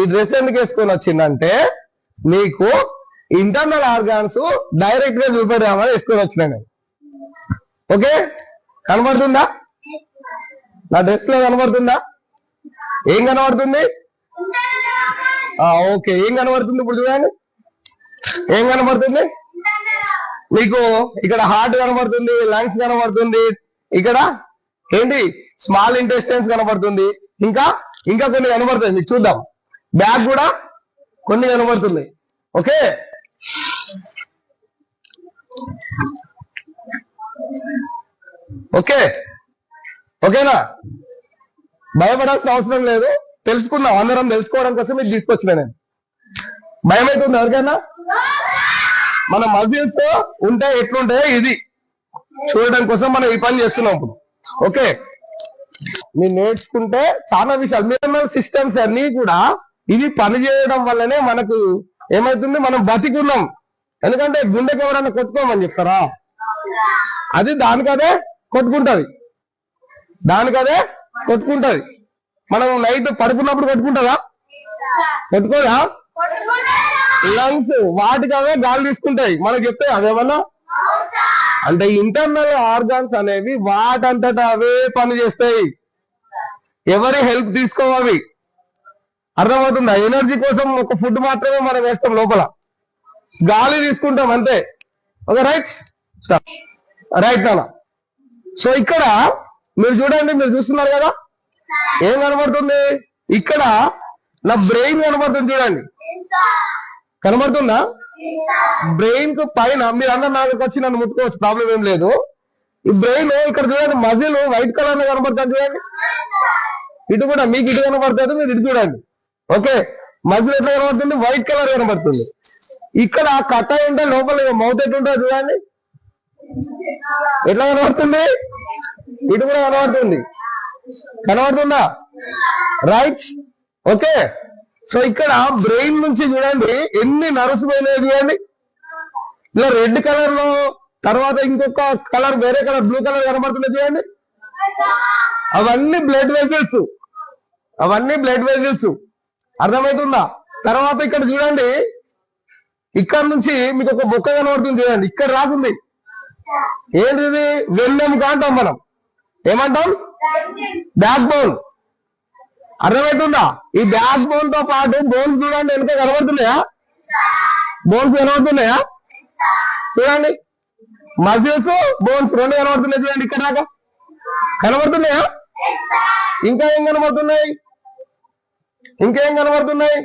ఈ డ్రెస్ ఎందుకు వేసుకొని వచ్చిందంటే మీకు ఇంటర్నల్ ఆర్గాన్స్ డైరెక్ట్గా చూపెడదామని వేసుకొని వచ్చినా నేను. ఓకే? కనబడుతుందా? నా డ్రెస్లో కనబడుతుందా? ఏం కనబడుతుంది? ఓకే. ఏం కనబడుతుంది ఇప్పుడు చూడండి. ఏం కనబడుతుంది? మీకు ఇక్కడ హార్ట్ కనబడుతుంది లంగ్స్ కనబడుతుంది. ఇక్కడ ఏంటి? స్మాల్ ఇంటెస్టైన్స్ కనబడుతుంది. ఇంకా ఇంకా కొన్ని కనబడుతుంది చూద్దాం. బ్యాగ్ కూడా కొన్ని కనబడుతుంది ఓకే? ఓకే? ఓకేనా? భయపడాల్సిన అవసరం లేదు. తెలుసుకుందాం అందరం తెలుసుకోవడం కోసం మీరు తీసుకొచ్చిన నేను. భయం అవుతుంది ఎవరికైనా? మన మజిల్స్ ఉంటే ఎట్లుంటాయో ఇది. చూడడం కోసం మనం ఈ పని చేస్తున్నాం ఇప్పుడు. ఓకే? మీరు నేర్చుకుంటే చాలా విషయాలు. మీరు సిస్టమ్స్ అన్ని కూడా ఇవి పనిచేయడం వల్లనే మనకు ఏమైతుంది? మనం బతికున్నాం. ఎందుకంటే గుండెకి ఎవరన్నా కొట్టుకోమని చెప్తారా? అది దానికదే కొట్టుకుంటది. దానికదే కొట్టుకుంటది. మనం నైట్ పడుకున్నప్పుడు కొట్టుకుంటుందా? కొట్టుకోదా? లంగ్స్ వాటికి అవే గాలి తీసుకుంటాయి. మనకు చెప్తాయి అదేమన్నా? అంటే ఇంటర్నల్ ఆర్గాన్స్ అనేవి వాటంతట అవే పని చేస్తాయి ఎవరి హెల్ప్ తీసుకోవాలి? అర్థమవుతుందా? ఎనర్జీ కోసం ఒక ఫుడ్ మాత్రమే మనం వేస్తాం లోపల. గాలి తీసుకుంటాం అంతే. ఓకే రైట్ రైట్ నాన్న. సో ఇక్కడ మీరు చూడండి మీరు చూస్తున్నారు కదా? ఏం కనబడుతుంది? ఇక్కడ నా బ్రెయిన్ కనబడుతుంది చూడండి. కనబడుతుందా? బ్రెయిన్కు పైన మీరు అందరు నాకు వచ్చి నన్ను ముట్టుకోవచ్చు ప్రాబ్లం ఏం లేదు. ఈ బ్రెయిన్ ఇక్కడ చూడండి మజిల్ వైట్ కలర్లో కనబడుతుంది చూడండి. ఇటు కూడా మీకు ఇటు కనబడుతుంది మీరు ఇటు చూడండి. ఓకే? మధ్యలో ఎట్లా కనబడుతుంది? వైట్ కలర్ కనబడుతుంది. ఇక్కడ కట్ట ఉంటే లోపల మౌత్ ఎట్లా ఉంటుంది చూడండి. ఎట్లా కనబడుతుంది? ఇటు కూడా కనబడుతుంది. కనబడుతుందా? Right okay? సో ఇక్కడ బ్రెయిన్ నుంచి చూడండి ఎన్ని నర్వ్స్ పోయినాయి చూడండి. ఇలా రెడ్ కలర్లో తర్వాత ఇంకొక కలర్ వేరే కలర్ బ్లూ కలర్ కనబడుతుంది చూడండి. అవన్నీ బ్లడ్ వెజల్స్ అవన్నీ బ్లడ్ వెజల్స్ అర్థమవుతుందా? తర్వాత ఇక్కడ చూడండి. ఇక్కడ నుంచి మీకు ఒక బొక్క కనబడుతుంది చూడండి. ఇక్కడ రాసింది. ఏంటిది? వెన్నెముక అంటాం మనం. ఏమంటాం? బ్యాక్ బోన్ అర్థమవుతుందా? ఈ బ్యాక్ బోన్తో పాటు బోన్స్ చూడండి వెనుక కనబడుతున్నాయా? బోన్స్ కనబడుతున్నాయా? చూడండి. మజిల్స్ బోన్స్ రెండు కనబడుతున్నాయి చూడండి. ఇక్కడ దాకా. కనబడుతున్నాయా? ఇంకా ఏం కనబడుతున్నాయి? ఇంకేం కనబడుతున్నాయి?